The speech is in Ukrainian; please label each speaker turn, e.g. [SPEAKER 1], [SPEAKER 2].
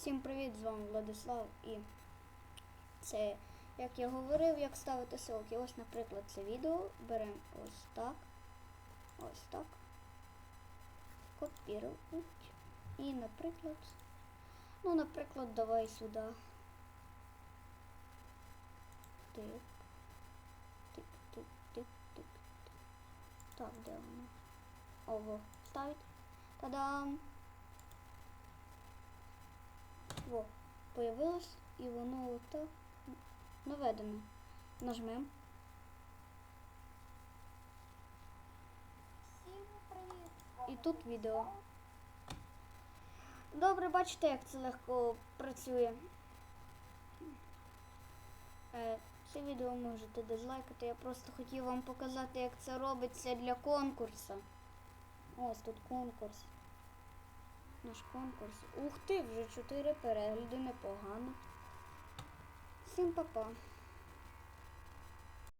[SPEAKER 1] Всім привіт, з вами Владислав і це, як я говорив, як ставити ссылки. Ось, наприклад, це відео беремо ось так. Ось так. Копірувати. І, наприклад. Ну, наприклад, давай сюди. Тик. Тик, тик, тик, тик. Так, де воно? Ого, ставить. Та-дам! Во, появилось і воно отак наведено. Нажмем. І тут відео. Добре, бачите, як це легко працює. Е, Це відео можете дизлайкати. Я просто хотів вам показати, як це робиться для конкурсу. Ось тут конкурс. Наш конкурс. Ух ти, вже чотири перегляди, непогано. Всім па-па.